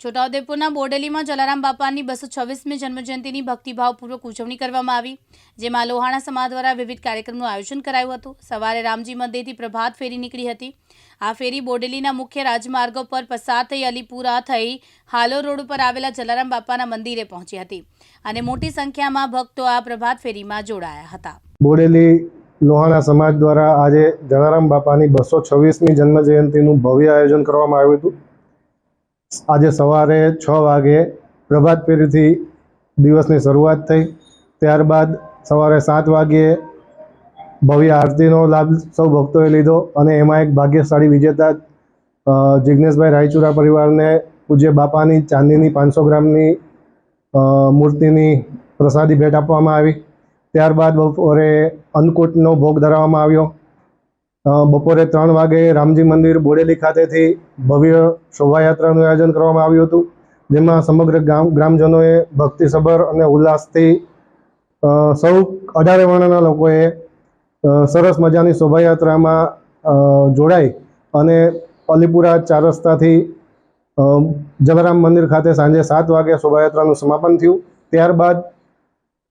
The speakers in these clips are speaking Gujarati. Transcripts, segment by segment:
છોટાઉદેપુરના બોડેલીમાં જલારામ બાપાની બસો છવ્વીસમી જન્મજયંતિની ભક્તિભાવપૂર્વક ઉજવણી કરવામાં આવી, જેમાં લોહાણા સમાજ દ્વારા વિવિધ કાર્યક્રમનું આયોજન કરાયું હતું. સવારે રામજી મંદિરથી પ્રભાત ફેરી નીકળી હતી. આ ફેરી બોડેલીના મુખ્ય રાજમાર્ગો પર પસાર થઈ અલીપુરા થઈ હાલો રોડ ઉપર આવેલા જલારામ બાપાના મંદિરે પહોંચી હતી અને મોટી સંખ્યામાં ભક્તો આ પ્રભાત ફેરીમાં જોડાયા હતા. બોડેલી લોહાણા સમાજ દ્વારા આજે જલારામ બાપાની બસો છવ્વીસમી જન્મજયંતિનું ભવ્ય આયોજન કરવામાં આવ્યું હતું. આજે સવારે છ વાગે પ્રભાત ફેરીથી દિવસની શરૂઆત થઈ. ત્યારબાદ સવારે સાત વાગ્યે ભવ્ય આરતીનો લાભ સૌ ભક્તોએ લીધો અને એમાં એક ભાગ્યશાળી વિજેતા જિજ્ઞેશભાઈ રાયચુરા પરિવારને પૂજ્ય બાપાની ચાંદીની પાંચસો ગ્રામની મૂર્તિની પ્રસાદી ભેટ આપવામાં આવી. ત્યારબાદ બપોરે અન્નકૂટનો ભોગ ધરાવવામાં આવ્યો. બપોરે ત્રણ વાગે રામજી મંદિર બોડેલી ખાતેથી ભવ્ય શોભાયાત્રાનું આયોજન કરવામાં આવ્યું હતું, જેમાં સમગ્ર ગામ, ગ્રામજનોએ ભક્તિસભર અને ઉલ્લાસથી સૌ અઢારે વર્ણના લોકોએ સરસ મજાની શોભાયાત્રામાં જોડાઈ અને અલીપુરા ચાર રસ્તાથી જલારામ મંદિર ખાતે સાંજે સાત વાગે શોભાયાત્રાનું સમાપન થયું. ત્યારબાદ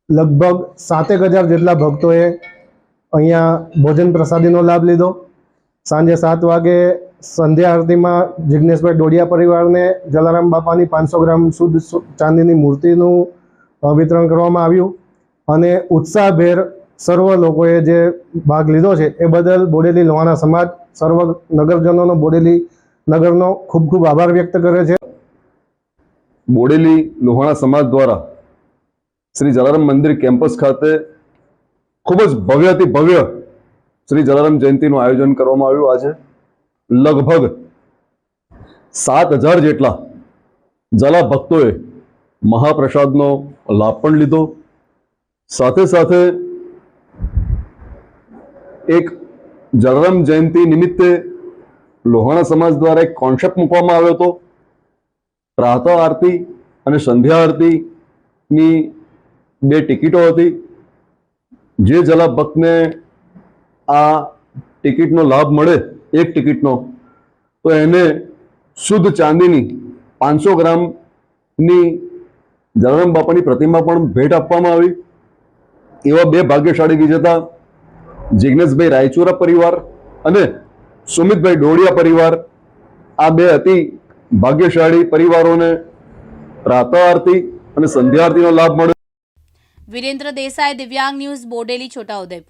લગભગ સાતેક હજાર જેટલા ભક્તોએ અહીંયા ભોજન પ્રસાદીનો લાભ લીધો. સાંજે સાત વાગે સંધ્યા આરતીમાં જિજ્ઞેશભાઈ ડોડિયા પરિવારને જલારામ બાપાની પાંચસો ગ્રામ શુદ્ધ ચાંદીની મૂર્તિનું વિતરણ કરવામાં આવ્યું અને ઉત્સાહભેર સર્વ લોકોએ જે ભાગ લીધો છે એ બદલ બોડેલી લોહાણા સમાજ, સર્વ નગરજનોનો બોડેલી નગરનો ખૂબ ખૂબ આભાર વ્યક્ત કરે છે. બોડેલી લોહાણા સમાજ દ્વારા શ્રી જલારામ મંદિર કેમ્પસ ખાતે ખૂબ જ ભવ્યથી ભવ્ય શ્રી જલારામ જયંતિનું આયોજન કરવામાં આવ્યું આજે. લગભગ સાત હજાર જેટલા જલા ભક્તોએ મહાપ્રસાદનો લાભ પણ લીધો. સાથે સાથે એક જલારામ જયંતિ નિમિત્તે લોહાણા સમાજ દ્વારા એક કોન્સેપ્ટ મૂકવામાં આવ્યો હતો. પ્રાતઃ આરતી અને સંધ્યા આરતીની બે ટિકિટો હતી. જે જલા ભક્તને આ ટિકિટનો લાભ મળે, એક ટિકિટનો, તો એને શુદ્ધ ચાંદીની પાંચસો ગ્રામની જલારામ બાપાની પ્રતિમા પણ ભેટ આપવામાં આવી. એવા બે ભાગ્યશાળી વિજેતા જિજ્ઞેશભાઈ રાયચુરા પરિવાર અને સુમિતભાઈ ડોડિયા પરિવાર. આ બે અતિ ભાગ્યશાળી પરિવારોને પ્રાતઃ આરતી અને સંધ્યા આરતીનો લાભ મળ્યો. વિરેન્દ્ર દેસાઈ દિવ્યાંગ ન્યૂઝ બોડેલી છોટાઉદેપુર